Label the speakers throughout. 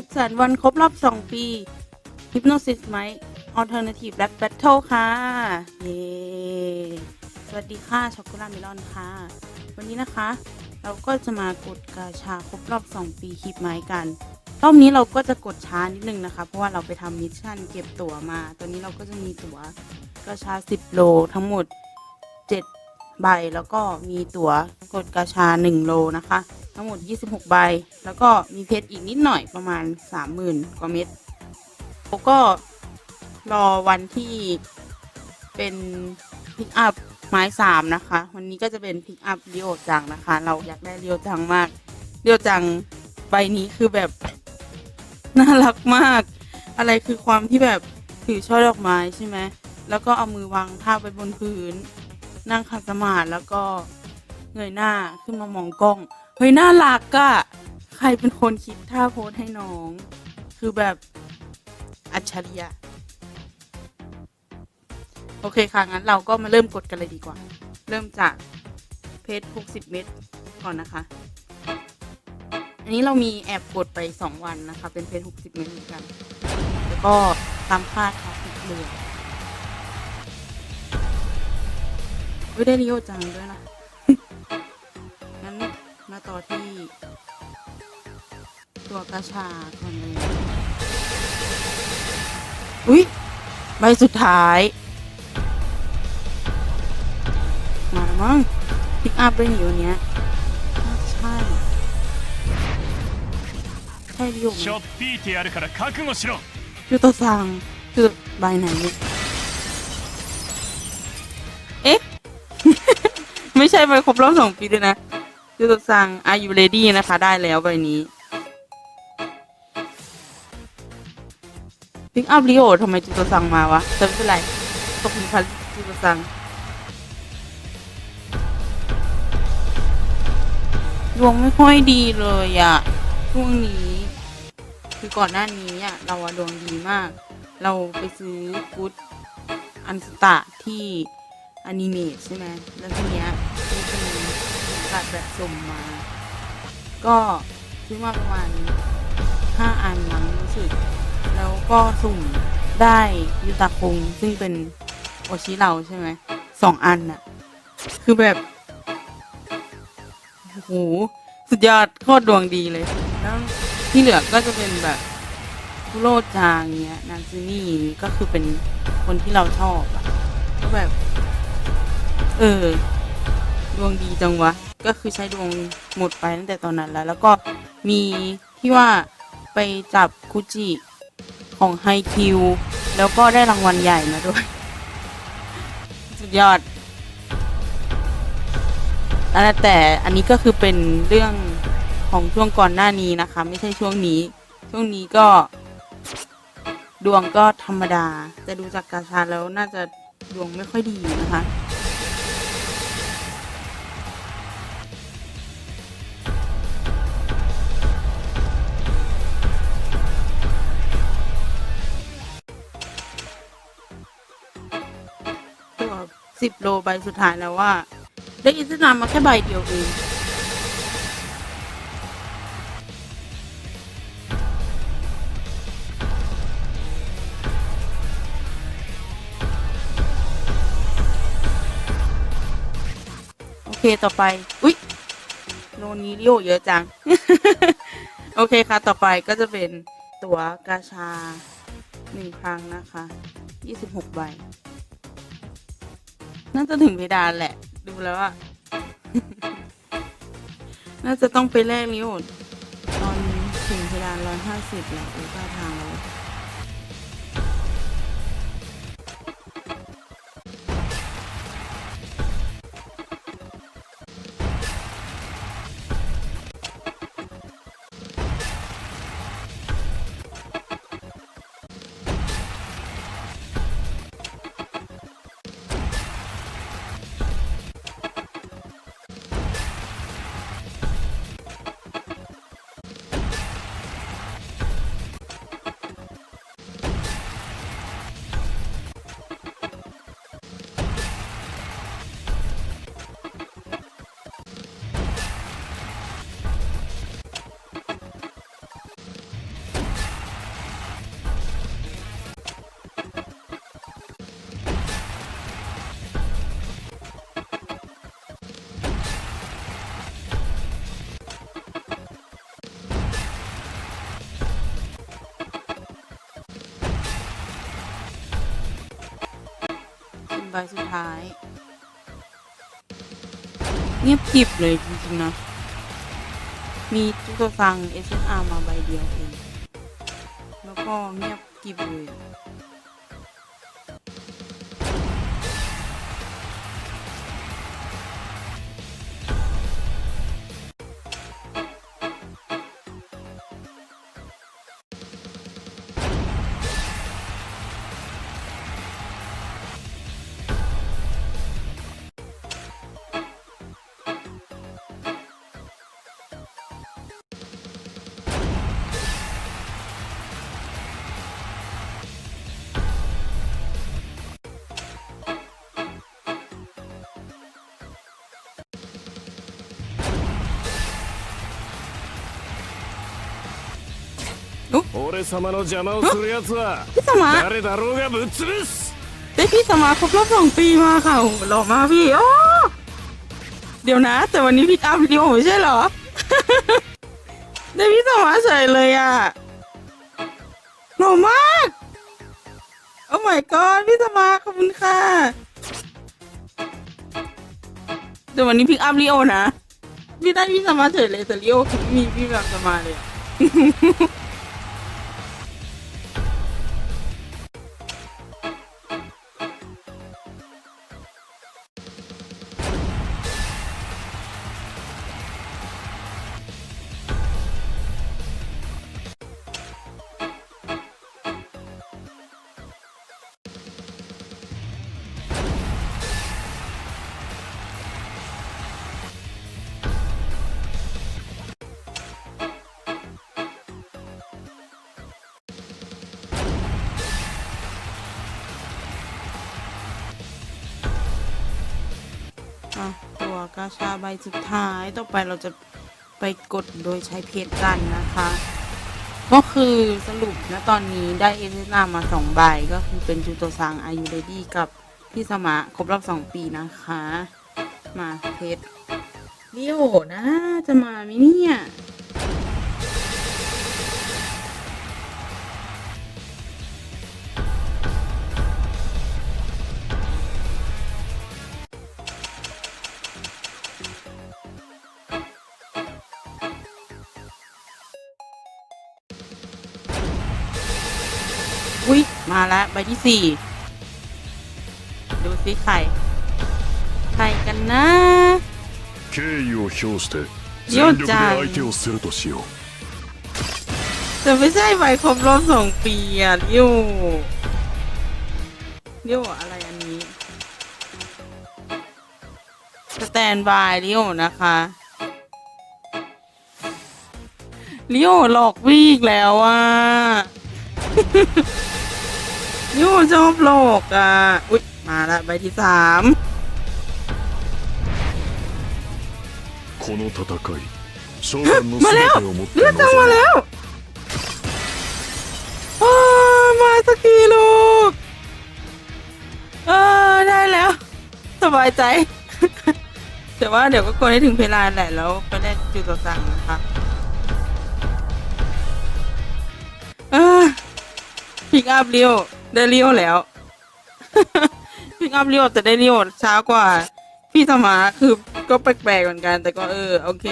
Speaker 1: สุขสันวันครบรอบ 2 ปี Hypnosis ไหม Alternative Rap Battle ค่ะ เย้ สวัสดีค่ะ ช็อกโกแลตเมลอนค่ะ วันนี้นะคะ เราก็จะมากดกาชาครบรอบ 2 ปีคลิปไม้กัน รอบนี้เราก็จะกดช้านิดนึงนะคะ เพราะว่าเราไปทำมิชชั่นเก็บตั๋วมา ตอนนี้เราก็จะมีตั๋วกาชา 10 โลทั้งหมด 7 ใบ แล้วก็มีตั๋วกดกาชา 1 โลนะคะ ทั้งหมด 26 ใบ แล้วก็มีเพชรอีกนิดหน่อยประมาณ 30,000 กว่าเม็ดแล้วก็รอวันที่เป็นพิกอัพไม้สามนะคะ วันนี้ก็จะเป็นพิกอัพเรียวจังนะคะ เราอยากได้เรียวจังมากเรียวจังใบนี้คือแบบ น่ารักมาก อะไรคือความที่แบบถือช่อดอกไม้ใช่ไหมแล้วก็เอามือวางท่าไปบนพื้น นั่งขัดสมาธิแล้วก็เงยหน้าขึ้นมามองกล้อง เฮ้ยน่ารักอะใครเป็นคนคิดท่าโพสให้น้อง คือแบบอัจฉริยะ โอเคค่ะ งั้นเราก็มาเริ่มกดกันเลยดีกว่า เริ่มจากเพจ60 เมตรก่อนนะคะ อันนี้เรามีแอบกดไป 2 วันนะคะ เป็นเพจ60 เมตรเหมือนกัน แล้วก็ตามคาดค่ะติดเหลืองเฮ้ยได้ริโอจังด้วยนะ มาต่อที่ ตัวกระชาคนเลย อุ้ยใบสุดท้าย มาแล้วมั้งพิกอัพเป็นอยู่เนี้ยใช่ใช่อ
Speaker 2: ยู่
Speaker 1: ยูโตซังคือใบไหนเอ๊ะ ไม่ใช่ใบครบรอบสองปีด้วยนะ ยูโตซังอายุเรดี้นะคะ ได้แล้วใบนี้พิกอัพริโอทำไมจูโตซังมาวะแต่ไม่เป็นไรขอบคุณค่ะจูโตซังดวงไม่ค่อยดีเลยอะช่วงนี้ คือก่อนหน้านี้อะเราอะดวงดีมาก เราไปซื้อฟุตอันสตาที่อนิเมะใช่ไหมแล้วทีเนี้ย กัดแบบสุ่มมา ก็ซื้อมาประมาณห้าอันมั้งรู้สึก แล้วก็สุ่มได้ยูตาคงซึ่งเป็นโอชิเราใช่ไหมสองอันน่ะ คือแบบโอ้โหสุดยอดโคตรดวงดีเลย แล้วที่เหลือก็จะเป็นแบบคุโรจางเงี้ยนานซูนี่ก็คือเป็นคนที่เราชอบอะก็แบบ เออ ดวงดีจังวะ ก็คือใช้ดวงหมดไปตั้งแต่ตอนนั้นแล้ว แล้วก็มีที่ว่าไปจับคุจิของไฮคิวแล้วก็ได้รางวัลใหญ่มาด้วย สุดยอดแล้วแต่อันนี้ก็คือเป็นเรื่องของช่วงก่อนหน้านี้นะคะ ไม่ใช่ช่วงนี้ ช่วงนี้ก็ ดวงก็ธรรมดา แต่ดูจากกาชาแล้วน่าจะดวงไม่ค่อยดีนะคะ สิบโลใบสุดท้ายแล้วว่า ได้อิสลามมาแค่ใบเดียวเองโอเคต่อไป อุ๊ยโนนี้เรียวเยอะจัง โอเคค่ะ ต่อไปก็จะเป็นตั๋วกาชาหนึ่งครั้งนะคะยี่สิบหกใบ น่าจะถึงเพดานแหละ ดูแล้วอะน่าจะต้องไปแลกนิ้วตอนถึงเพดานร้อยห้าสิบแหละดูท่าทางแล้ว สุดท้าย เงียบกริบเลยจริงๆนะ มีจุตัวฟัง SSR มาใบเดียวเอง แล้วก็เงียบกริบเลย
Speaker 3: 俺様の邪魔をする奴は
Speaker 1: พี่สมา
Speaker 3: 誰だろうがぶっ潰す
Speaker 1: ได้พี่สมาครบรอบสองปีมาค่ะโอ้โหหล่อมากพี่ โอ้ เดี๋ยวนะ แต่วันนี้พี่อัพวิดีโอไม่ใช่เหรอ ได้พี่สมาเฉยเลยอ่ะหล่อมาก โอ้ my god พี่สมาขอบคุณค่ะแต่วันนี้พี่อัพลีโอนะ พี่ได้พี่สมาเฉยเลยแต่ลีโอคือไม่มีพี่แบบสมาเลยอะ อะตัวกาชาใบสุดท้ายต่อไปเราจะไปกดโดยใช้เพจกันนะคะ ก็คือสรุปนะตอนนี้ได้เอเซนามาสองใบก็คือเป็นจูโตซังอายุเดดี้กับพี่สมะครบรอบสองปีนะคะ มาเพจเลี้ยวนะ จะมาไหมเนี่ย อุ้ยมาแล้วใบที่สี่ดูสิไข่ไข่กันนะ
Speaker 3: 敬意を表して
Speaker 1: よっ
Speaker 3: 全力で
Speaker 1: ちゃん
Speaker 3: 相手をするとしよう
Speaker 1: แต่ไม่ใช่ใบครบรอบสองปีอ่ะเรียวเรียวอะไรอันนี้สแตนบายเรียวนะคะเรียวหลอกวิ่งอีกแล้วอ่ะ เรี ยูชอบหลอกอะ อุ๊ย มาละใบที่สามมาแล้วเลือดจังมาแล้วมาสักทีลูก เออ ได้แล้ว สบายใจ แต่ว่าเดี๋ยวก็กดให้ถึงเวลาแหละแล้วก็ได้จุดต่อสั่งนะคะเออพิกอัพเร็ว ได้เรียวแล้วพิกอัพเรียวแต่ได้เรียวช้ากว่า พี่ธรรมาคือก็แปลกๆเหมือนกัน แต่ก็เออโอเค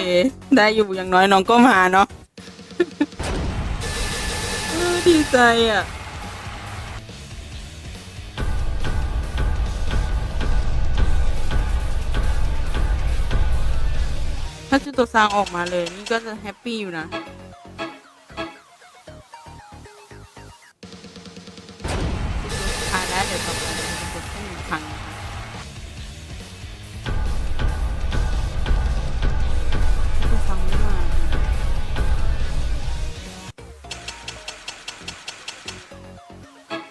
Speaker 1: ได้อยู่อย่างน้อยน้องก็มาเนาะดีใจอะถ้าจุดตัวซางออกมาเลย นี่ก็จะแฮปปี้อยู่นะ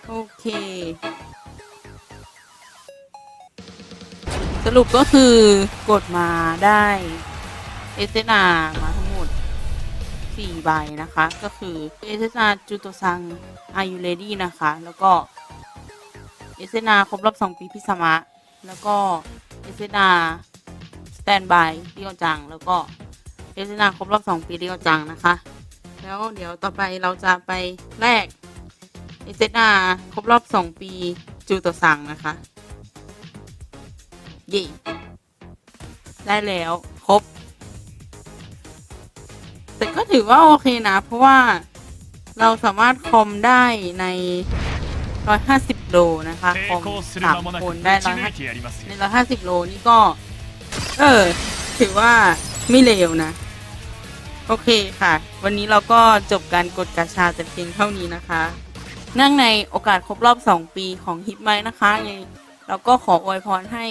Speaker 1: โอเค สรุปก็คือกดมาได้เอเซนามาทั้งหมด 4 ใบนะคะ ก็คือเอเซนาจูโตซังอายุเลดี้นะคะ แล้วก็เอเซนาครบรอบ 2 ปีพิสมะ แล้วก็เอเซนาสแตนบายเรียวจัง แล้วก็เอเซนาครบรอบ 2 ปีเรียวจังนะคะ แล้วเดี๋ยวต่อไปเราจะไปแลก SSR ครบรอบ 2 ปี จูตัวสั่งนะคะ เย่ได้แล้ว ครบ แต่ก็ถือว่าโอเคนะ เพราะว่าเราสามารถคอมได้ใน 150 โลนะคะ คอมสามคนได้
Speaker 2: ร้อ
Speaker 1: ยใน 150 โลนี่ก็ เออ ถือว่าไม่เลวนะ โอเคค่ะ วันนี้เราก็จบการกดกระชาแต่เพียงเท่านี้นะคะ เนื่องในโอกาสครบรอบ 2 ปีของฮิปไมนะคะไงเราก็ขออวยพรให้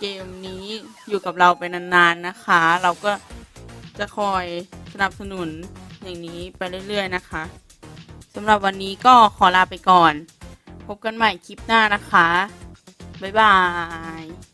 Speaker 1: เกมนี้อยู่กับเราไปนานๆนะคะ เราก็จะคอยสนับสนุนอย่างนี้ไปเรื่อยๆนะคะสำหรับวันนี้ก็ขอลาไปก่อน พบกันใหม่คลิปหน้านะคะ บ๊ายบาย